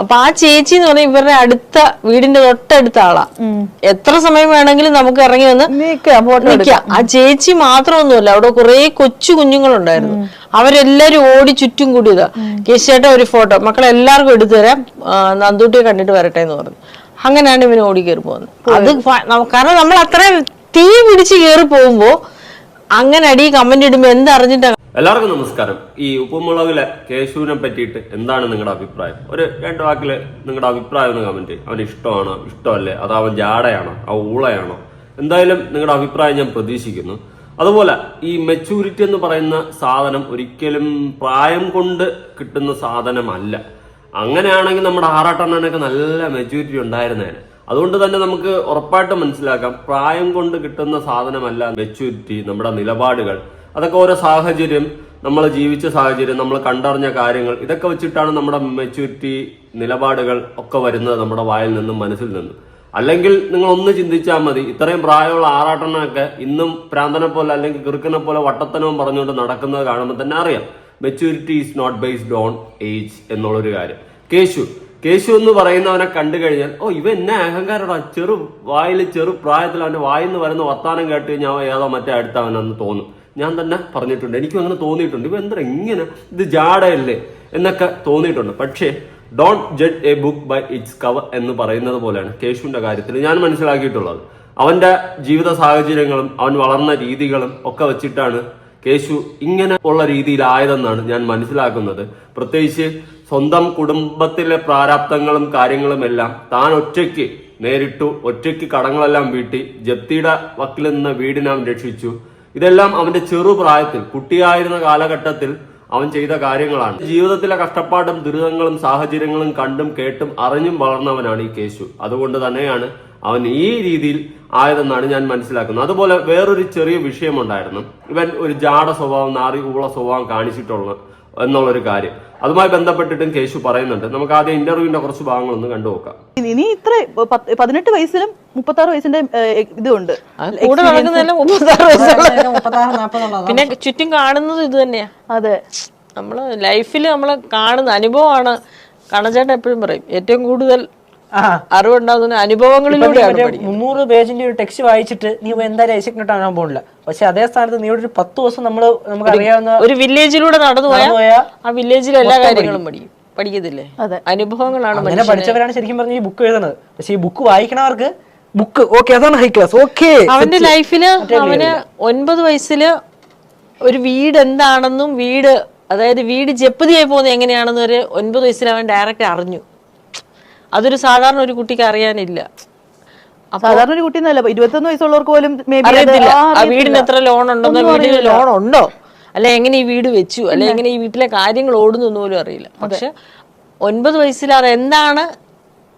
അപ്പൊ ആ ചേച്ചി എന്ന് പറഞ്ഞാൽ ഇവരുടെ അടുത്ത വീടിന്റെ തൊട്ടടുത്ത ആളാ. എത്ര സമയം വേണമെങ്കിലും നമുക്ക് ഇറങ്ങി വന്ന് നിക്കാം ആ ചേച്ചി മാത്രമൊന്നുമല്ല അവിടെ കുറെ കൊച്ചു കുഞ്ഞുങ്ങളുണ്ടായിരുന്നു. അവരെല്ലാരും ഓടി ചുറ്റും കൂടിയതാ. കേശേട്ട ഒരു ഫോട്ടോ മക്കളെല്ലാവർക്കും എടുത്തു തരാം. നന്ദൂട്ടിയെ കണ്ടിട്ട് വരട്ടെ എന്ന് പറഞ്ഞു. അങ്ങനെയാണ് ഇവന് ഓടി കയറി പോകുന്നത്. അത് കാരണം നമ്മൾ അത്രയും തീ പിടിച്ച് കയറി പോകുമ്പോ അങ്ങനെ അടി കമന്റ് ഇടുമ്പോ എന്തറിഞ്ഞിട്ടാ എല്ലാവർക്കും നമസ്കാരം. ഈ ഉപ്പുമുളകിലെ കേശുവിനെ പറ്റിയിട്ട് എന്താണ് നിങ്ങളുടെ അഭിപ്രായം? ഒരു രണ്ട് വാക്കിൽ നിങ്ങളുടെ അഭിപ്രായം ഒന്ന് കമന്റ് അവൻ ഇഷ്ടമാണോ? ഇഷ്ടമല്ലേ? അത് അവൻ ജാടയാണോ? ആ ഊളയാണോ? എന്തായാലും നിങ്ങളുടെ അഭിപ്രായം ഞാൻ പ്രതീക്ഷിക്കുന്നു. അതുപോലെ ഈ മെച്ചൂരിറ്റി എന്ന് പറയുന്ന സാധനം ഒരിക്കലും പ്രായം കൊണ്ട് കിട്ടുന്ന സാധനമല്ല. അങ്ങനെയാണെങ്കിൽ നമ്മുടെ ആറാട്ടണ്ണനൊക്കെ നല്ല മെച്ചൂരിറ്റി ഉണ്ടായിരുന്നേനെ. അതുകൊണ്ട് തന്നെ നമുക്ക് ഉറപ്പായിട്ട് മനസ്സിലാക്കാം പ്രായം കൊണ്ട് കിട്ടുന്ന സാധനമല്ല മെച്ചൂരിറ്റി നമ്മുടെ നിലപാടുകൾ. അതൊക്കെ ഓരോ സാഹചര്യം നമ്മൾ ജീവിച്ച സാഹചര്യം നമ്മൾ കണ്ടറിഞ്ഞ കാര്യങ്ങൾ ഇതൊക്കെ വെച്ചിട്ടാണ് നമ്മുടെ മെച്ചൂരിറ്റി നിലപാടുകൾ ഒക്കെ വരുന്നത് നമ്മുടെ വായിൽ നിന്നും മനസ്സിൽ നിന്നും. അല്ലെങ്കിൽ നിങ്ങൾ ഒന്ന് ചിന്തിച്ചാൽ മതി ഇത്രയും പ്രായമുള്ള ആറാട്ടണൊക്കെ ഇന്നും പ്രാന്തനെ പോലെ അല്ലെങ്കിൽ കിറുക്കനെ പോലെ വട്ടത്തനവും പറഞ്ഞുകൊണ്ട് നടക്കുന്നത് കാണുമ്പോൾ തന്നെ അറിയാം maturity is not based on age എന്നുള്ളൊരു കാര്യം. കേശു കേശു എന്ന് പറയുന്നവനെ കണ്ടു കഴിഞ്ഞാൽ ഓ ഇവ എന്നെ അഹങ്കാരടാ. ചെറു വായിൽ ചെറു പ്രായത്തിൽ അവന്റെ വായിൽ നിന്ന് വരുന്ന വർത്താനം കേട്ട് അവൻ ഏതോ മറ്റേ അടുത്തവനെന്ന് തോന്നും. ഞാൻ തന്നെ പറഞ്ഞിട്ടുണ്ട്. എനിക്കും അങ്ങനെ തോന്നിയിട്ടുണ്ട്. ഇവ എന്താ ഇങ്ങനെ? ഇത് ജാടയല്ലേ എന്നൊക്കെ തോന്നിയിട്ടുണ്ട്. പക്ഷേ don't judge a book by its cover എന്ന് പറയുന്നത് പോലെയാണ് കേശുവിന്റെ കാര്യത്തിൽ ഞാൻ മനസ്സിലാക്കിയിട്ടുള്ളത്. അവന്റെ ജീവിത സാഹചര്യങ്ങളും അവൻ വളർന്ന രീതികളും ഒക്കെ വെച്ചിട്ടാണ് കേശു ഇങ്ങനെ ഉള്ള രീതിയിലായതെന്നാണ് ഞാൻ മനസ്സിലാക്കുന്നത്. പ്രത്യേകിച്ച് സ്വന്തം കുടുംബത്തിലെ പ്രാരാബ്ദങ്ങളും കാര്യങ്ങളും എല്ലാം താൻ ഒറ്റയ്ക്ക് നേരിട്ടു ഒറ്റയ്ക്ക് കടങ്ങളെല്ലാം വീട്ടി ജപ്തിയുടെ വക്കിൽ നിന്ന് വീടിനെ അവൻ രക്ഷിച്ചു. ഇതെല്ലാം അവന്റെ ചെറുപ്രായത്തിൽ കുട്ടിയായിരുന്ന കാലഘട്ടത്തിൽ അവൻ ചെയ്ത കാര്യങ്ങളാണ്. ജീവിതത്തിലെ കഷ്ടപ്പാടും ദുരിതങ്ങളും സാഹചര്യങ്ങളും കണ്ടും കേട്ടും അറിഞ്ഞും വളർന്നവനാണ് ഈ കേശു. അതുകൊണ്ട് തന്നെയാണ് അവൻ ഈ രീതിയിൽ ആയതെന്നാണ് ഞാൻ മനസ്സിലാക്കുന്നത്. അതുപോലെ വേറൊരു ചെറിയ വിഷയമുണ്ടായിരുന്നു. ഇവൻ ഒരു ജാട സ്വഭാവം നാറി ഊള സ്വഭാവം കാണിച്ചിട്ടുള്ള എന്നുള്ളൊരു കാര്യം. അതുമായി ബന്ധപ്പെട്ടിട്ടും കേശു പറയുന്നുണ്ട്. നമുക്ക് ആദ്യം ഇന്റർവ്യൂവിന്റെ കുറച്ച് ഭാഗങ്ങളൊന്ന് കണ്ടു നോക്കാം. ഇനി ഇത്ര പതിനെട്ട് വയസ്സിലും മുപ്പത്തി ആറ് വയസ്സിന്റെ ഇതുണ്ട്. കൂടെ നടക്കുന്നതെല്ലാം മുപ്പത്താറ് വയസ്സുള്ള മുപ്പത്താറ് പിന്നെ ചുറ്റും കാണുന്നത് ഇത് തന്നെയാ. അതെ. നമ്മൾ ലൈഫിൽ നമ്മൾ കാണുന്ന അനുഭവമാണ്. കണചേട്ടൻ എപ്പോഴും പറയും ഏറ്റവും കൂടുതൽ അറിവുണ്ടാകുന്ന അനുഭവങ്ങളിലൂടെ മുന്നൂറ് പേജിന്റെ ഒരു ടെക്സ്റ്റ് വായിച്ചിട്ട് നീ എന്തായാലും ഐസക്കിനോട്ട് കാണാൻ പോകില്ല പക്ഷെ അതേ സ്ഥാനത്ത് നീ ഒരു പത്ത് ദിവസം നമ്മൾ നമുക്ക് അറിയാവുന്ന ഒരു വില്ലേജിലൂടെ നടന്നു പോയാൽ ആ വില്ലേജിലെ എല്ലാ കാര്യങ്ങളും പഠിക്കും. പഠിക്കത്തില്ലേ? അതെ. അനുഭവങ്ങളാണ് അങ്ങനെ പഠിച്ചവരാണ് ശരിക്കും പറഞ്ഞ ഈ ബുക്ക് എഴുതുന്നത്. പക്ഷെ ഈ ബുക്ക് വായിക്കണവർക്ക് ബുക്ക് ഓക്കെ അതാണ് ഹൈ ക്ലാസ് ഓക്കെ അവന്റെ ലൈഫിൽ അവന് ഒൻപത് വയസ്സിൽ ഒരു വീട് എന്താണെന്നും വീട് അതായത് വീട് ജപ്തിയായി പോകുന്നത് എങ്ങനെയാണെന്ന് ഒരു ഒൻപത് വയസ്സിൽ അവൻ ഡയറക്റ്റ് അറിഞ്ഞു. അതൊരു സാധാരണ ഒരു കുട്ടിക്ക് അറിയാനില്ല. സാധാരണ ഒരു കുട്ടി എന്നല്ല ഇരുപത്തൊന്ന് വയസ്സുള്ളവർക്ക് പോലും വീടിന് എത്ര ലോൺ ഉണ്ടെന്നോ വീടിന് ലോൺ ഉണ്ടോ? അല്ലെ എങ്ങനെ ഈ വീട് വെച്ചു? അല്ലെ എങ്ങനെ ഈ വീട്ടിലെ കാര്യങ്ങൾ ഓടുന്നു പോലും അറിയില്ല. പക്ഷെ ഒൻപത് വയസ്സിൽ അത് എന്താണ്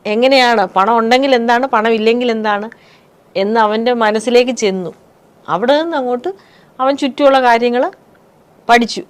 എങ്ങനെയാണ് പണം ഉണ്ടെങ്കിൽ എന്താണ് പണം ഇല്ലെങ്കിൽ എന്താണ് എന്ന് അവന്റെ മനസ്സിലേക്ക് ചെന്നു. അവിടെ നിന്ന് അങ്ങോട്ട് അവൻ ചുറ്റുമുള്ള കാര്യങ്ങൾ പഠിച്ചു.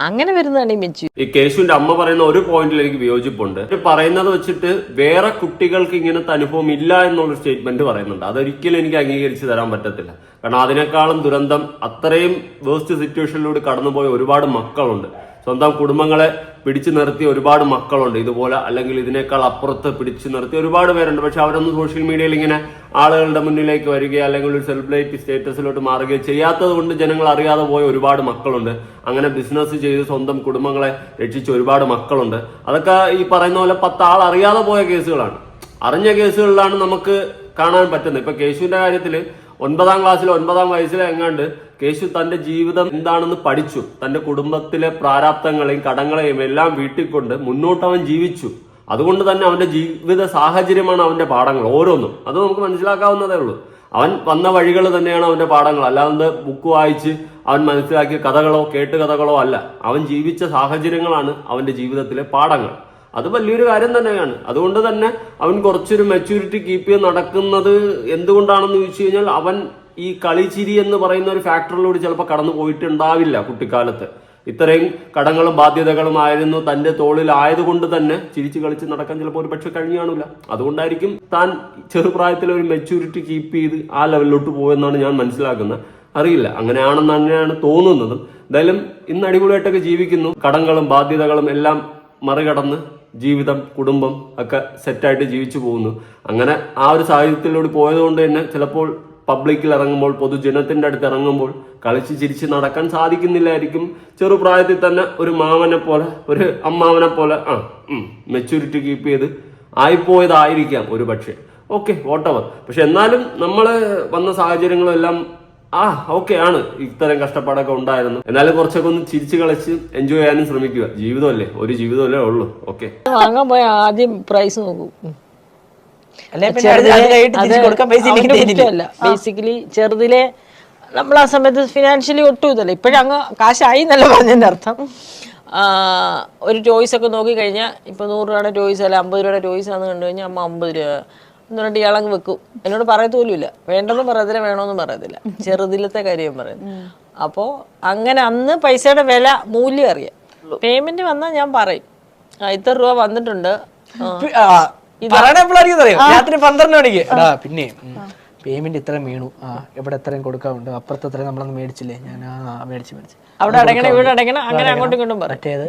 അങ്ങനെ വരുന്നതാണ് ഈ മെച്ചു ഈ കേശുവിന്റെ അമ്മ പറയുന്ന ഒരു പോയിന്റിൽ എനിക്ക് വിയോജിപ്പുണ്ട്. പറയുന്നത് വെച്ചിട്ട് വേറെ കുട്ടികൾക്ക് ഇങ്ങനത്തെ അനുഭവം ഇല്ല എന്നുള്ള സ്റ്റേറ്റ്മെന്റ് പറയുന്നുണ്ട്. അതൊരിക്കലും എനിക്ക് അംഗീകരിച്ച് തരാൻ പറ്റത്തില്ല. കാരണം അതിനേക്കാളും ദുരന്തം അത്രയും വേസ്റ്റ് സിറ്റുവേഷനിലൂടെ കടന്നുപോയ ഒരുപാട് മക്കളുണ്ട്. സ്വന്തം കുടുംബങ്ങളെ പിടിച്ചു നിർത്തിയ ഒരുപാട് മക്കളുണ്ട്. ഇതുപോലെ അല്ലെങ്കിൽ ഇതിനേക്കാൾ അപ്പുറത്ത് പിടിച്ചു നിർത്തിയ ഒരുപാട് പേരുണ്ട്. പക്ഷെ അവരൊന്നും സോഷ്യൽ മീഡിയയിൽ ഇങ്ങനെ ആളുകളുടെ മുന്നിലേക്ക് വരികയോ അല്ലെങ്കിൽ ഒരു സെലിബ്രിറ്റി സ്റ്റേറ്റസിലോട്ട് മാറുകയോ ചെയ്യാത്തത് കൊണ്ട് ജനങ്ങൾ അറിയാതെ പോയ ഒരുപാട് മക്കളുണ്ട്. അങ്ങനെ ബിസിനസ് ചെയ്ത് സ്വന്തം കുടുംബങ്ങളെ രക്ഷിച്ച ഒരുപാട് മക്കളുണ്ട്. അതൊക്കെ ഈ പറയുന്ന പോലെ പത്ത് ആൾ അറിയാതെ പോയ കേസുകളാണ്. അറിഞ്ഞ കേസുകളിലാണ് നമുക്ക് കാണാൻ പറ്റുന്നത്. ഇപ്പൊ കേശുവിന്റെ കാര്യത്തിൽ ഒൻപതാം ക്ലാസ്സിൽ ഒൻപതാം വയസ്സിൽ എങ്ങാണ്ട് കേശു തന്റെ ജീവിതം എന്താണെന്ന് പഠിച്ചു. തന്റെ കുടുംബത്തിലെ പ്രാരാബ്ദങ്ങളെയും കടങ്ങളെയും എല്ലാം വീട്ടിക്കൊണ്ട് അവൻ ജീവിച്ചു. അതുകൊണ്ട് തന്നെ അവന്റെ ജീവിത സാഹചര്യമാണ് അവന്റെ പാഠങ്ങൾ ഓരോന്നും. അത് നമുക്ക് മനസ്സിലാക്കാവുന്നതേ ഉള്ളൂ. അവൻ വന്ന വഴികൾ തന്നെയാണ് അവന്റെ പാഠങ്ങൾ. അല്ലാതെ ബുക്ക് വായിച്ച് അവൻ മനസ്സിലാക്കിയ കഥകളോ കേട്ട് കഥകളോ അല്ല. അവൻ ജീവിച്ച സാഹചര്യങ്ങളാണ് അവന്റെ ജീവിതത്തിലെ പാഠങ്ങൾ. അത് വലിയൊരു കാര്യം തന്നെയാണ്. അതുകൊണ്ട് തന്നെ അവൻ കുറച്ചൊരു മെച്യൂരിറ്റി കീപ്പ് ചെയ്ത് നടക്കുന്നത് എന്തുകൊണ്ടാണെന്ന് ചോദിച്ചു കഴിഞ്ഞാൽ അവൻ ഈ കളിച്ചിരി എന്ന് പറയുന്ന ഒരു ഫാക്ടറിലൂടെ ചിലപ്പോൾ കടന്നു പോയിട്ടുണ്ടാവില്ല കുട്ടിക്കാലത്ത്. ഇത്രയും കടങ്ങളും ബാധ്യതകളും ആയിരുന്നു തന്റെ തോളിലായതുകൊണ്ട് തന്നെ ചിരിച്ചു കളിച്ച് നടക്കാൻ ചിലപ്പോൾ ഒരു പക്ഷെ കഴിഞ്ഞു കാണില്ല അതുകൊണ്ടായിരിക്കും താൻ ചെറുപ്രായത്തിൽ ഒരു മെച്യൂരിറ്റി കീപ്പ് ചെയ്ത് ആ ലെവലിലോട്ട് പോയെന്നാണ് ഞാൻ മനസ്സിലാക്കുന്നത്. അറിയില്ല അങ്ങനെയാണെന്ന് തന്നെയാണ് തോന്നുന്നത്. എന്തായാലും ഇന്ന് അടിപൊളിയായിട്ടൊക്കെ ജീവിക്കുന്നു. കടങ്ങളും ബാധ്യതകളും എല്ലാം മറികടന്ന് ജീവിതം കുടുംബം ഒക്കെ സെറ്റായിട്ട് ജീവിച്ചു പോകുന്നു. അങ്ങനെ ആ ഒരു സാഹചര്യത്തിലൂടെ പോയതുകൊണ്ട് തന്നെ ചിലപ്പോൾ പബ്ലിക്കിൽ ഇറങ്ങുമ്പോൾ പൊതുജനത്തിന്റെ അടുത്ത് ഇറങ്ങുമ്പോൾ കളിച്ച് ചിരിച്ച് നടക്കാൻ സാധിക്കുന്നില്ലായിരിക്കും. ചെറുപ്രായത്തിൽ തന്നെ ഒരു മാവനെ പോലെ ഒരു അമ്മാവനെ പോലെ ആ മെച്യൂരിറ്റി കീപ്പ് ചെയ്ത് ആയിപ്പോയതായിരിക്കാം ഒരു പക്ഷേ ഓക്കെ വോട്ടവർ പക്ഷെ എന്നാലും നമ്മൾ വന്ന സാഹചര്യങ്ങളെല്ലാം ആ ഓക്കെ ആണ്. ഇത്തരം കഷ്ടപ്പാടൊക്കെ ഉണ്ടായിരുന്നു. എന്നാലും കുറച്ചൊക്കെ ഒന്ന് ചിരിച്ച് കളിച്ച് എൻജോയ് ചെയ്യാനും ശ്രമിക്കുക. ജീവിതമല്ലേ? ഒരു ജീവിതമല്ലേ ഉള്ളൂ. ഓക്കെ വാങ്ങാൻ ആദ്യം പ്രൈസ് നോക്കും. ബേസിക്കലി ചെറുതിലെ നമ്മൾ ആ. സമയത്ത് ഫിനാൻഷ്യലി ഒട്ടും ഇതല്ല. ഇപ്പോഴും അങ്ങ് കാശായി എന്നല്ല പറഞ്ഞതിന്റെ അർത്ഥം. ഒരു ചോയ്സ് ഒക്കെ നോക്കി കഴിഞ്ഞാൽ ഇപ്പൊ നൂറ് രൂപയുടെ ടോയ്സ് അല്ല അമ്പത് രൂപയുടെ ടോയ്സ് ആണെന്ന് കണ്ടു കഴിഞ്ഞാൽ അമ്മ അമ്പത് രൂപ എന്ന് പറഞ്ഞിട്ട് ഇയാളങ്ങ് വെക്കും. എന്നോട് പറയത്തോലുമില്ല വേണ്ടെന്ന് പറയത്തില്ല വേണമെന്ന് പറയത്തില്ല. ചെറുതിലത്തെ കാര്യം പറയുന്നത്. അപ്പോൾ അങ്ങനെ അന്ന് പൈസയുടെ വില മൂല്യം അറിയാം. പേയ്മെന്റ് വന്നാൽ ഞാൻ പറയും. ഇത്ര രൂപ വന്നിട്ടുണ്ട്. പറയണ എപ്പോഴായിരിക്കും അറിയോ രാത്രി പന്ത്രണ്ട് മണിക്ക്. എടാ പിന്നെ പേയ്മെന്റ് ഇത്രയും വീണു. ആ ഇവിടെ എത്രയും കൊടുക്കാറുണ്ട് അപ്പുറത്ത് എത്രയും നമ്മളൊന്ന് മേടിച്ചില്ലേ? ഞാൻ ആ മേടിച്ച് മേടിച്ച്. അവിടെ അടയ്ക്കണം ഇവിടെ അടയ്ക്കണം അങ്ങനെ അങ്ങോട്ടും ഇങ്ങോട്ടും മറ്റേത്?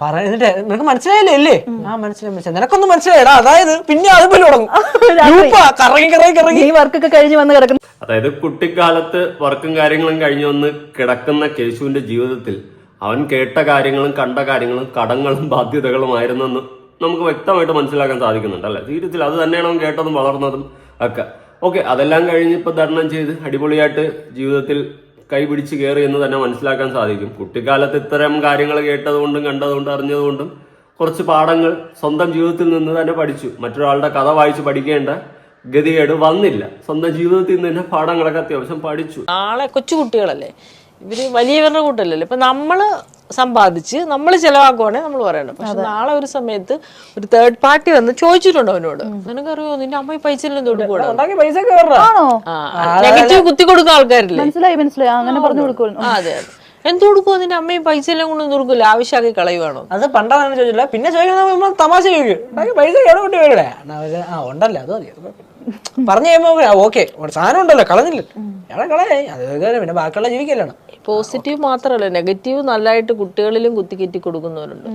പറയുന്നിട്ട് നിനക്ക് മനസ്സിലായില്ലേ? അല്ലേ ആ മനസ്സിലായി മനസ്സിലായി. നിനക്കൊന്നും മനസ്സിലായടാ അതായത് പിന്നെ അതുപോലെ തുടങ്ങും കറങ്ങി കറങ്ങി കറങ്ങി. ഈ വർക്കൊക്കെ കഴിഞ്ഞ് വന്ന് കിടക്കുന്നു അതായത് കുട്ടിക്കാലത്ത് വർക്കും കാര്യങ്ങളും കഴിഞ്ഞ് വന്ന് കിടക്കുന്ന കേശുവിന്റെ ജീവിതത്തിൽ അവൻ കേട്ട കാര്യങ്ങളും കണ്ട കാര്യങ്ങളും കടങ്ങളും ബാധ്യതകളും ബാധ്യതകളുമായിരുന്നെന്ന് നമുക്ക് വ്യക്തമായിട്ട് മനസ്സിലാക്കാൻ സാധിക്കുന്നുണ്ട് അല്ലെ? ജീവിതത്തിൽ അത് തന്നെയാണ് കേട്ടതും വളർന്നതും ഒക്കെ. ഓക്കെ അതെല്ലാം കഴിഞ്ഞ് ഇപ്പൊ തരണം ചെയ്ത് അടിപൊളിയായിട്ട് ജീവിതത്തിൽ കൈപിടിച്ച് കയറി എന്ന് തന്നെ മനസ്സിലാക്കാൻ സാധിക്കും. കുട്ടിക്കാലത്ത് ഇത്തരം കാര്യങ്ങൾ കേട്ടതുകൊണ്ടും കണ്ടതുകൊണ്ടും അറിഞ്ഞതുകൊണ്ടും കുറച്ച് പാഠങ്ങൾ സ്വന്തം ജീവിതത്തിൽ നിന്ന് തന്നെ പഠിച്ചു. മറ്റൊരാളുടെ കഥ വായിച്ച് പഠിക്കേണ്ട ഗതികേട് വന്നില്ല. സ്വന്തം ജീവിതത്തിൽ നിന്ന് തന്നെ പാഠങ്ങളൊക്കെ അത്യാവശ്യം പഠിച്ചു. നാളെ കൊച്ചു കുട്ടികളല്ലേ ഇവർ വലിയവരുടെ കൂട്ടല്ലല്ലോ. ഇപ്പൊ നമ്മൾ സമ്പാദിച്ച് നമ്മൾ ചെലവാക്കുവാണെങ്കിൽ നമ്മൾ പറയണം പക്ഷെ നാളെ ഒരു സമയത്ത് ഒരു തേർഡ് പാർട്ടി വന്ന് ചോദിച്ചിട്ടുണ്ട് അവനോട്. നിനക്കറിയോ നിന്റെ അമ്മ പൈസ നെഗറ്റീവ് കുത്തി കൊടുക്കുന്ന ആൾക്കാരില്ലേ? മനസ്സിലായി മനസ്സിലായി. അങ്ങനെ പറഞ്ഞു കൊടുക്കുമല്ലോ അതെ അതെ. എന്ത് കൊടുക്കുവോ? നിന്റെ അമ്മയും പൈസ എല്ലാം കൊണ്ട് കൊടുക്കില്ല ആവശ്യമാക്കി കളയുവാണോ? അത് പണ്ടാണ് ചോദിച്ചില്ല പിന്നെ ചോദിക്കുന്നത് നമ്മൾ തമാശ ചോദിക്കും. പൈസ കൊണ്ടു പോയിടെ ആ ഉണ്ടല്ലോ അത് മതി. പറഞ്ഞു കഴിയുമ്പോ ഓക്കെ. സാധനം ഉണ്ടല്ലോ കളഞ്ഞില്ല? കളയായി അത് പിന്നെ ബാക്കിയുള്ള ജീവിക്കല്ലാണ്. പോസിറ്റീവ് മാത്രമല്ല നെഗറ്റീവ് നല്ലതായിട്ട് കുട്ടികളിലും കുത്തിക്കെറ്റി കൊടുക്കുന്നവരുണ്ട്.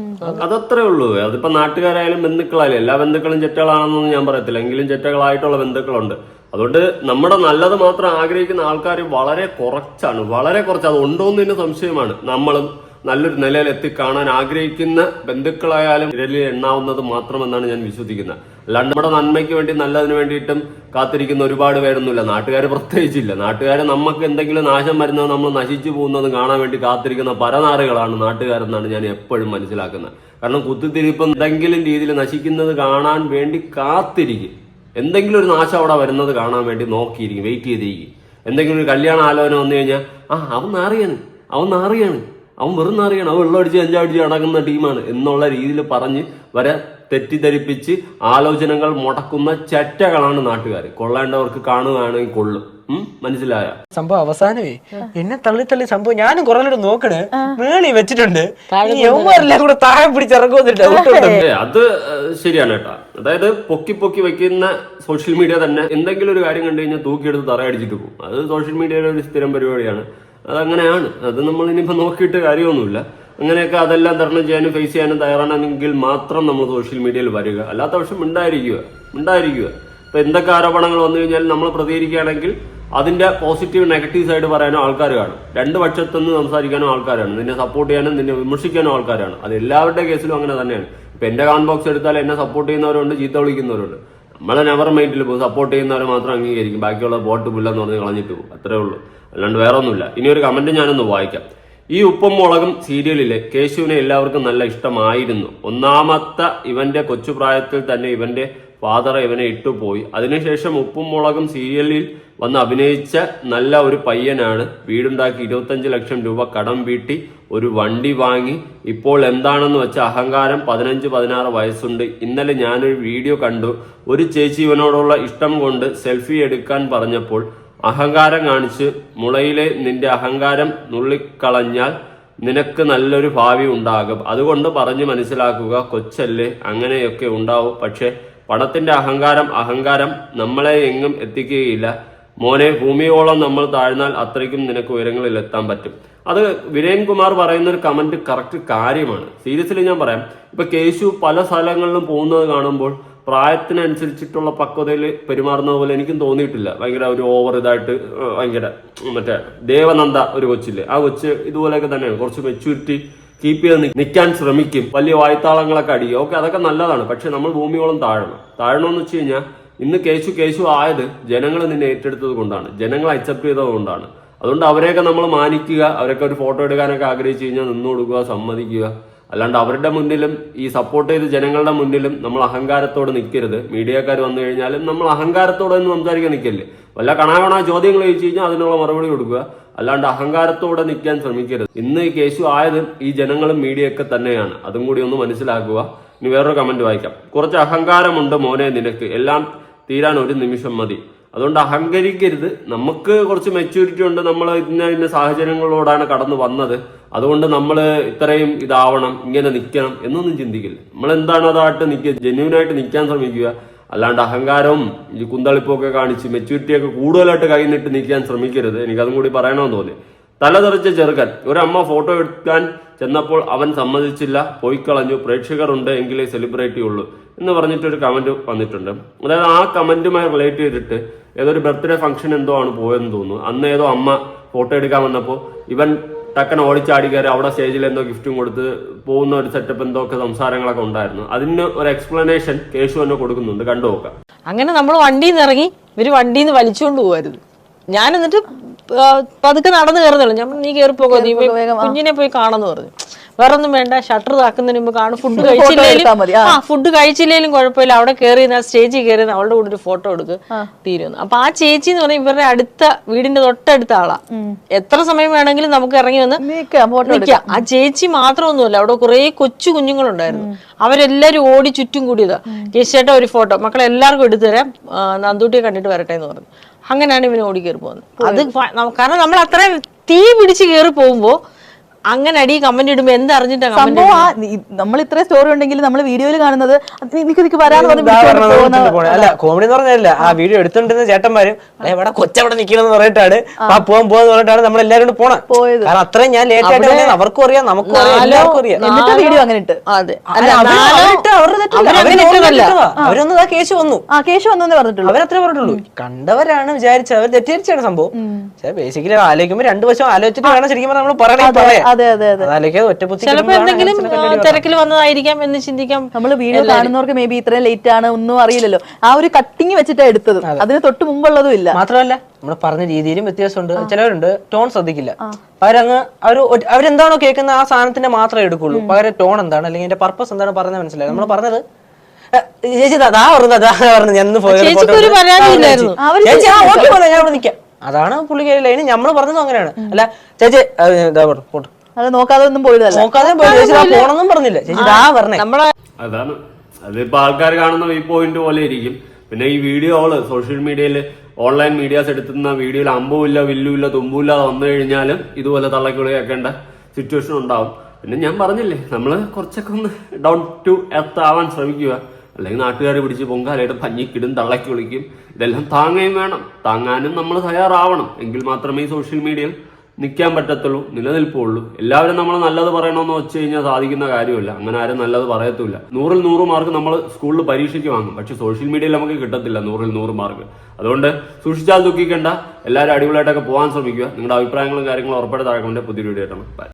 അതത്രേ ഉള്ളൂ. അതിപ്പോ നാട്ടുകാരായാലും ബന്ധുക്കളായാലും എല്ലാ ബന്ധുക്കളും ചെറ്റകളാണെന്നൊന്നും ഞാൻ പറയത്തില്ല. എങ്കിലും ചെറ്റകളായിട്ടുള്ള ബന്ധുക്കളുണ്ട്. അതുകൊണ്ട് നമ്മുടെ നല്ലത് മാത്രം ആഗ്രഹിക്കുന്ന ആൾക്കാർ വളരെ കുറച്ചാണ്. വളരെ കുറച്ച്. അത് ഉണ്ടോ എന്ന് തന്നെ സംശയമാണ്. നമ്മളും നല്ലൊരു നിലയിൽ എത്തിക്കാണാൻ ആഗ്രഹിക്കുന്ന ബന്ധുക്കളായാലും ഇരലിൽ എണ്ണാവുന്നത് മാത്രമെന്നാണ് ഞാൻ വിശ്വസിക്കുന്നത്. അല്ലാണ്ട് നമ്മുടെ നന്മയ്ക്ക് വേണ്ടി നല്ലതിന് വേണ്ടിയിട്ടും കാത്തിരിക്കുന്ന ഒരുപാട് പേരൊന്നുമില്ല. നാട്ടുകാർ പ്രത്യേകിച്ചില്ല. നാട്ടുകാർ നമുക്ക് എന്തെങ്കിലും നാശം വരുന്നത് നമ്മൾ നശിച്ചു പോകുന്നത് കാണാൻ വേണ്ടി കാത്തിരിക്കുന്ന പരനാറുകളാണ് നാട്ടുകാരെന്നാണ് ഞാൻ എപ്പോഴും മനസ്സിലാക്കുന്നത്. കാരണം കുത്തിത്തിരിപ്പം എന്തെങ്കിലും രീതിയിൽ നശിക്കുന്നത് കാണാൻ വേണ്ടി കാത്തിരിക്കും. എന്തെങ്കിലും ഒരു നാശം അവിടെ വരുന്നത് കാണാൻ വേണ്ടി നോക്കിയിരിക്കും വെയിറ്റ് ചെയ്തിരിക്കും. എന്തെങ്കിലും ഒരു കല്യാണ ആലോചന വന്നു കഴിഞ്ഞാൽ ആ അവൻ നാറിയാണ് അവൻ നാറിയാണ് അവൻ വെറും നാറിയാണ് അവൻ വെള്ളമടിച്ച് അഞ്ചാടിച്ച് നടക്കുന്ന ടീമാണ് എന്നുള്ള രീതിയിൽ പറഞ്ഞ് വരെ തെറ്റിദ്ധരിപ്പിച്ച് ആലോചനകൾ മുടക്കുന്ന ചെറ്റകളാണ് നാട്ടുകാർ കൊള്ളേണ്ടവർക്ക് കാണുകയാണെങ്കിൽ കൊള്ളും. മനസ്സിലായ? സംഭവം അവസാനമേ. എന്നെ തള്ളി തള്ളി സംഭവം ഞാനും കുറേ നോക്കണ്. മേളി വെച്ചിട്ടുണ്ട്. കൂടെ താഴെ പിടിച്ചിറങ്ങുന്നില്ല ഏ, അത് ശരിയാണ് കേട്ടാ. അതായത് പൊക്കി പൊക്കി വെക്കുന്ന സോഷ്യൽ മീഡിയ തന്നെ എന്തെങ്കിലും ഒരു കാര്യം കണ്ടു കഴിഞ്ഞാൽ തൂക്കിയെടുത്ത് തറയടിച്ചിട്ട് പോകും. അത് സോഷ്യൽ മീഡിയയുടെ ഒരു സ്ഥിരം പരിപാടിയാണ്. അതങ്ങനെയാണ്. അത് നമ്മൾ ഇനിയിപ്പോ നോക്കിയിട്ട് കാര്യമൊന്നുമില്ല. അങ്ങനെയൊക്കെ അതെല്ലാം തരണം ചെയ്യാനും ഫേസ് ചെയ്യാനും തയ്യാറാണെങ്കിൽ മാത്രം നമ്മൾ സോഷ്യൽ മീഡിയയിൽ വരിക. അല്ലാത്ത പക്ഷം മിണ്ടായിരിക്കുക. മിണ്ടായിരിക്കുക. ഇപ്പൊ എന്തൊക്കെ ആരോപണങ്ങൾ വന്നു കഴിഞ്ഞാൽ നമ്മൾ പ്രതികരിക്കുകയാണെങ്കിൽ അതിന്റെ പോസിറ്റീവ് നെഗറ്റീവ് സൈഡ് പറയാനും ആൾക്കാർ കാണും. രണ്ട് പക്ഷത്തുനിന്ന് സംസാരിക്കാനും ആൾക്കാരാണ് നിന്നെ സപ്പോർട്ട് ചെയ്യാനും നിന്നെ വിമർശിക്കാനും ആൾക്കാരാണ് അത് എല്ലാവരുടെ കേസിലും അങ്ങനെ തന്നെയാണ്. ഇപ്പൊ എന്റെ കമന്റ് ബോക്സ് എടുത്താൽ എന്നെ സപ്പോർട്ട് ചെയ്യുന്നവരുണ്ട് ചീത്ത വിളിക്കുന്നവരുണ്ട്. നമ്മളെ നെവർ മൈൻഡിൽ പോകും സപ്പോർട്ട് ചെയ്യുന്നവരെ മാത്രം അംഗീകരിക്കും. ബാക്കിയുള്ള ബോട്ട് പുല്ലെന്ന് പറഞ്ഞ് കളഞ്ഞിട്ട് പോകും. അത്രേ ഉള്ളൂ. അല്ലാണ്ട് വേറെ ഒന്നുമില്ല ഇനി ഒരു കമന്റ് ഞാനൊന്ന് വായിക്കാം. ഈ ഉപ്പും മുളകും സീരിയലിലെ കേശുവിനെ എല്ലാവർക്കും നല്ല ഇഷ്ടമായിരുന്നു. ഒന്നാമത്തെ ഇവന്റെ കൊച്ചുപ്രായത്തിൽ തന്നെ ഇവന്റെ ഫാദർ ഇവനെ ഇട്ടുപോയി. അതിനുശേഷം ഉപ്പും മുളകും സീരിയലിൽ വന്ന് അഭിനയിച്ച നല്ല ഒരു പയ്യനാണ്. വീടുണ്ടാക്കി ഇരുപത്തഞ്ച് ലക്ഷം രൂപ കടം വീട്ടി ഒരു വണ്ടി വാങ്ങി. ഇപ്പോൾ എന്താണെന്ന് വെച്ച അഹങ്കാരം പതിനഞ്ച് പതിനാറ് വയസ്സുണ്ട്. ഇന്നലെ ഞാനൊരു വീഡിയോ കണ്ടു. ഒരു ചേച്ചി ഇവനോടുള്ള ഇഷ്ടം കൊണ്ട് സെൽഫി എടുക്കാൻ പറഞ്ഞപ്പോൾ അഹങ്കാരം കാണിച്ച് മുളയിലെ നിന്റെ അഹങ്കാരം നുള്ളിക്കളഞ്ഞാൽ നിനക്ക് നല്ലൊരു ഭാവി ഉണ്ടാകും. അതുകൊണ്ട് പറഞ്ഞു മനസ്സിലാക്കുക കൊച്ചല്ലേ അങ്ങനെയൊക്കെ ഉണ്ടാവും. പക്ഷെ പണത്തിന്റെ അഹങ്കാരം അഹങ്കാരം നമ്മളെ എങ്ങും എത്തിക്കുകയില്ല. മോനെ ഭൂമിയോളം നമ്മൾ താഴ്ന്നാൽ അത്രയ്ക്കും നിനക്ക് ഉയരങ്ങളിൽ എത്താൻ പറ്റും. അത് വിനയൻ കുമാർ പറയുന്ന ഒരു കമന്റ് കറക്റ്റ് കാര്യമാണ്. സീരിയസ്ലി ഞാൻ പറയാം. ഇപ്പൊ കേശു പല സ്ഥലങ്ങളിലും പോകുന്നത് കാണുമ്പോൾ പ്രായത്തിനനുസരിച്ചിട്ടുള്ള പക്വതയിൽ പെരുമാറുന്ന പോലെ എനിക്കും തോന്നിയിട്ടില്ല. ഭയങ്കര ഒരു ഓവർ ഇതായിട്ട് ഭയങ്കര മറ്റേ ദേവനന്ദ ഒരു കൊച്ചില്ലേ. ആ കൊച്ച് ഇതുപോലെയൊക്കെ തന്നെയാണ്. കുറച്ച് മെച്യൂരിറ്റി കീപ്പ് ചെയ്ത് നിൽക്കാൻ ശ്രമിക്കും. വലിയ വായ്ത്താളങ്ങളൊക്കെ അടിക്കും. ഓക്കെ അതൊക്കെ നല്ലതാണ്. പക്ഷെ നമ്മൾ ഭൂമിയോളം താഴണം. താഴണമെന്ന് വെച്ച് കഴിഞ്ഞാൽ ഇന്ന് കേശു കേശു ആയത് ജനങ്ങൾ നിന്നെ ഏറ്റെടുത്തത് കൊണ്ടാണ്. ജനങ്ങൾ അക്സെപ്റ്റ് ചെയ്തത് കൊണ്ടാണ്. അതുകൊണ്ട് അവരെയൊക്കെ നമ്മൾ മാനിക്കുക അവരൊക്കെ ഒരു ഫോട്ടോ എടുക്കാനൊക്കെ ആഗ്രഹിച്ചു കഴിഞ്ഞാൽ നിന്ന് കൊടുക്കുക സമ്മതിക്കുക. അല്ലാണ്ട് അവരുടെ മുന്നിലും ഈ സപ്പോർട്ട് ചെയ്ത് ജനങ്ങളുടെ മുന്നിലും നമ്മൾ അഹങ്കാരത്തോടെ നിൽക്കരുത്. മീഡിയക്കാർ വന്നു കഴിഞ്ഞാലും നമ്മൾ അഹങ്കാരത്തോടെ ഒന്നും സംസാരിക്കാൻ നിൽക്കല്ലേ? വല്ല കണാകണ ചോദ്യങ്ങൾ ചോദിച്ചു കഴിഞ്ഞാൽ അതിനുള്ള മറുപടി കൊടുക്കുക. അല്ലാണ്ട് അഹങ്കാരത്തോടെ നിൽക്കാൻ ശ്രമിക്കരുത്. ഇന്ന് ഈ കേശു ആയത് ഈ ജനങ്ങളും മീഡിയയൊക്കെ തന്നെയാണ്. അതും കൂടി ഒന്ന് മനസ്സിലാക്കുക. ഇനി വേറൊരു കമന്റ് വായിക്കാം. കുറച്ച് അഹങ്കാരമുണ്ട് മോനെ നിനക്ക്. എല്ലാം തീരാൻ ഒരു നിമിഷം മതി. അതുകൊണ്ട് അഹങ്കരിക്കരുത്. നമുക്ക് കുറച്ച് മെച്യൂരിറ്റി ഉണ്ട്. നമ്മൾ ഇന്ന ഇന്ന സാഹചര്യങ്ങളോടാണ് കടന്നു വന്നത്. അതുകൊണ്ട് നമ്മൾ ഇത്രയും ഇതാവണം ഇങ്ങനെ നിൽക്കണം എന്നൊന്നും ചിന്തിക്കില്ല നമ്മൾ എന്താണ് അതായിട്ട് നിൽക്കുക ജെന്യൂനായിട്ട് നിൽക്കാൻ ശ്രമിക്കുക. അല്ലാണ്ട് അഹങ്കാരവും ഈ കുന്തളിപ്പൊക്കെ കാണിച്ച് മെച്യൂരിറ്റിയൊക്കെ കൂടുതലായിട്ട് കൈനിട്ട് നിൽക്കാൻ ശ്രമിക്കരുത്. എനിക്കതും കൂടി പറയണമെന്ന് തോന്നി. തലതെറിച്ച ചെറുക്കൻ ഒരമ്മ ഫോട്ടോ എടുക്കാൻ ചെന്നപ്പോൾ അവൻ സമ്മതിച്ചില്ല. പോയി കളഞ്ഞു പ്രേക്ഷകരുണ്ട് എങ്കിലേ സെലിബ്രേറ്റ് ഉള്ളൂ എന്ന് പറഞ്ഞിട്ടൊരു കമന്റ് വന്നിട്ടുണ്ട്. അതായത് ആ കമന്റുമായി റിലേറ്റ് ചെയ്തിട്ട് ഏതൊരു ബർത്ത്ഡേ ഫംഗ്ഷൻ എന്തോ ആണ് പോയെന്ന് തോന്നുന്നു. അന്ന് ഏതോ അമ്മ ഫോട്ടോ എടുക്കാൻ വന്നപ്പോൾ ഇവൻ ടക്കൻ ഓടിച്ചാടി കയറി അവിടെ സ്റ്റേജിൽ എന്തോ ഗിഫ്റ്റും കൊടുത്ത് പോകുന്ന ഒരു സെറ്റപ്പ് എന്തോ ഒക്കെ സംസാരങ്ങളൊക്കെ ഉണ്ടായിരുന്നു. അതിന് ഒരു എക്സ്പ്ലനേഷൻ കേശു തന്നെ കൊടുക്കുന്നുണ്ട്. കണ്ടു നോക്കാം. അങ്ങനെ നമ്മൾ വണ്ടിയിൽ നിന്ന് ഇറങ്ങി ഇവർ വണ്ടിയിൽ നിന്ന് വലിച്ചുകൊണ്ട് പോകരുത് ഞാൻ എന്നിട്ട് പതുക്കെ നടന്നു കയറുന്നുള്ളൂ ഞാൻ നീ കയറി പോകോ നീ കുഞ്ഞിനെ പോയി കാണാന്ന് പറഞ്ഞു. വേറെ ഒന്നും വേണ്ട ഷട്ടർ താക്കുന്നതിന് മുമ്പ് കാണും. ഫുഡ് കഴിച്ചില്ലേലും ആ. ഫുഡ് കഴിച്ചില്ലേലും കുഴപ്പമില്ല. അവിടെ കയറി സ്റ്റേജിൽ കയറി അവളുടെ കൂടെ ഒരു ഫോട്ടോ എടുക്ക് തീരുന്നു അപ്പൊ ആ ചേച്ചി എന്ന് പറഞ്ഞാൽ ഇവരുടെ അടുത്ത വീടിന്റെ തൊട്ടടുത്ത ആളാ. എത്ര സമയം വേണമെങ്കിലും നമുക്ക് ഇറങ്ങി വന്ന് നിൽക്കാം ആ ചേച്ചി മാത്രമൊന്നുമല്ല അവിടെ കുറെ കൊച്ചു കുഞ്ഞുങ്ങളുണ്ടായിരുന്നു. അവരെല്ലാരും ഓടി ചുറ്റും കൂടിയതാ. കേശേട്ട ഒരു ഫോട്ടോ മക്കളെ എല്ലാവർക്കും എടുത്തു തരാം. ആ, നന്ദൂട്ടിയെ കണ്ടിട്ട് വരട്ടെ എന്ന് പറഞ്ഞു. അങ്ങനെയാണ് ഇവന് ഓടി കയറി പോകുന്നത്. അത് കാരണം നമ്മൾ അത്രയും തീ പിടിച്ച് കയറി പോകുമ്പോ അങ്ങനെ അടി കമന്റ് ഇടുമ്പോ എന്തറിഞ്ഞിട്ടാ കമന്റ് സംഭവം ആ നമ്മൾ ഇത്ര സ്റ്റോറി ഉണ്ടെങ്കിൽ നമ്മൾ വീഡിയോയിൽ കാണുന്നത് അത് നിക്ക് നിക്ക് വരാന്ന് പറഞ്ഞ് ഇതാ വിളിച്ചോണ്ട് പറഞ്ഞത് പോകുന്ന- വിളിച്ചോണ്ട് പോണെ. അല്ല കോമഡി എന്ന് പറഞ്ഞല്ല ആ വീഡിയോ എടുത്തോണ്ടിരുന്ന ചേട്ടന്മാരും "ദേ ഇവിടെ കൊച്ചവിടെ നിക്കണെന്ന് പറഞ്ഞിട്ടാണ്. ആ. പോവാൻ പോവാന്ന് പറഞ്ഞിട്ടാണ് നമ്മൾ എല്ലാരും കൂടെ പോണേ. പോയത്. കാരണം അത്രയും ഞാൻ ലേറ്റ് ആയിട്ട് അവർക്കും അറിയാം നമുക്കും അറിയാം എല്ലാവർക്കും അറിയാം. എന്നിട്ട് വീഡിയോ അങ്ങനെ ഇട്ട്. അവരൊന്നും ആ കേസ് വന്നു. ആ കേസ് വന്നു പറഞ്ഞിട്ടുള്ളൂ. അവരത്രേ പറഞ്ഞിട്ടുള്ളൂ. കണ്ടവരാണ് വിചാരിച്ചത്. അവർ തെറ്റിദ്ധരിച്ചാണ് സംഭവം. ബേസിക്കലി ആലോചിക്കുമ്പോൾ രണ്ടു വശം ആലോചിച്ചിട്ട് വേണം ശരിക്കും പറഞ്ഞാൽ നമ്മൾ പറയണേ പറയാം. അതെ അതെ അതെ. ചിലപ്പോ എന്തെങ്കിലും തിരക്കിൽ വന്നതായിരിക്കാം എന്ന് ചിന്തിക്കാം. നമ്മൾ വീഡിയോ കാണുന്നവർക്ക് മേ ബി ഇത്രയും ലേറ്റ് ആണ് ഒന്നും അറിയില്ലല്ലോ. ആ ഒരു കട്ടിങ് വെച്ചിട്ടാണ് എടുത്തത്. അതിന് തൊട്ട് മുമ്പുള്ളതും ഇല്ല. മാത്രമല്ല നമ്മൾ പറഞ്ഞ രീതിയിലും വ്യത്യാസമുണ്ട്. ചിലവരുണ്ട് ടോൺ ശ്രദ്ധിക്കില്ല. അവരങ്ങ് അവർ അവരെന്താണോ കേൾക്കുന്ന ആ സാധനത്തിന്റെ മാത്രമേ എടുക്കുള്ളൂ. പകരം ടോൺ എന്താണ് അല്ലെങ്കിൽ എന്റെ പർപ്പസ് എന്താണ് പറഞ്ഞത് മനസ്സിലായി? നമ്മൾ പറഞ്ഞത് "ഏ, ചേച്ചി അതാ പറഞ്ഞു ദാ പറഞ്ഞു ഞാൻ നിൽക്കാം. അതാണ് പുള്ളിക്കാരി ലൈന് നമ്മൾ പറഞ്ഞതും അങ്ങനെയാണ്. അല്ല ചേച്ചി ഇതാ പറഞ്ഞു പോട്ടെ അത് നോക്കാതെ ഒന്നും പോയതല്ല നോക്കാതെ പോണെന്നും പറഞ്ഞില്ല. ചേച്ചി ദാ പറഞ്ഞേ. നമ്മളെ അതാണ്. അതിപ്പോ ആൾക്കാർ കാണുന്ന ഈ പോയിന്റ് പോലെ ഇരിക്കും. പിന്നെ ഈ വീഡിയോകൾ സോഷ്യൽ മീഡിയയിൽ ഓൺലൈൻ മീഡിയാസ് എടുത്തുന്ന വീഡിയോയിൽ അമ്പുമില്ല വില്ലുമില്ല തുമ്പുമില്ലാതെ വന്നു കഴിഞ്ഞാലും ഇതുപോലെ തള്ളക്കുളി കേൾക്കേണ്ട സിറ്റുവേഷൻ ഉണ്ടാവും. പിന്നെ ഞാൻ പറഞ്ഞില്ലേ നമ്മൾ കുറച്ചൊക്കെ ഒന്ന് ഡൗൺ ടു എർത്ത് ആവാൻ ശ്രമിക്കുക. അല്ലെങ്കിൽ നാട്ടുകാർ പിടിച്ച് പൊങ്കാലയിട്ട് പഞ്ഞിക്കിടും തള്ളക്കി വിളിക്കും. ഇതെല്ലാം താങ്ങുകയും വേണം. താങ്ങാനും നമ്മൾ തയ്യാറാവണം. എങ്കിൽ മാത്രമേ ഈ സോഷ്യൽ മീഡിയയിൽ നിൽക്കാൻ പറ്റത്തുള്ളൂ നിലനിൽപ്പുള്ളൂ. എല്ലാവരും നമ്മൾ നല്ലത് പറയണമെന്ന് വെച്ച് കഴിഞ്ഞാൽ സാധിക്കുന്ന കാര്യമില്ല. അങ്ങനെ ആരും നല്ലത് പറയത്തില്ല. നൂറിൽ നൂറ് മാർക്ക് നമ്മൾ സ്കൂളിൽ പരീക്ഷയ്ക്ക് വാങ്ങും. പക്ഷെ സോഷ്യൽ മീഡിയയിൽ നമുക്ക് കിട്ടത്തില്ല നൂറിൽ നൂറ് മാർക്ക് അതുകൊണ്ട് സൂക്ഷിച്ചാൽ ദുഃഖിക്കേണ്ട. എല്ലാവരും അടിപൊളിയായിട്ടൊക്കെ പോകാൻ ശ്രമിക്കുക. നിങ്ങളുടെ അഭിപ്രായങ്ങളും കാര്യങ്ങളും ഉറപ്പായിട്ട് താഴെ പുതിയ വീഡിയോ ആയിട്ടാണ്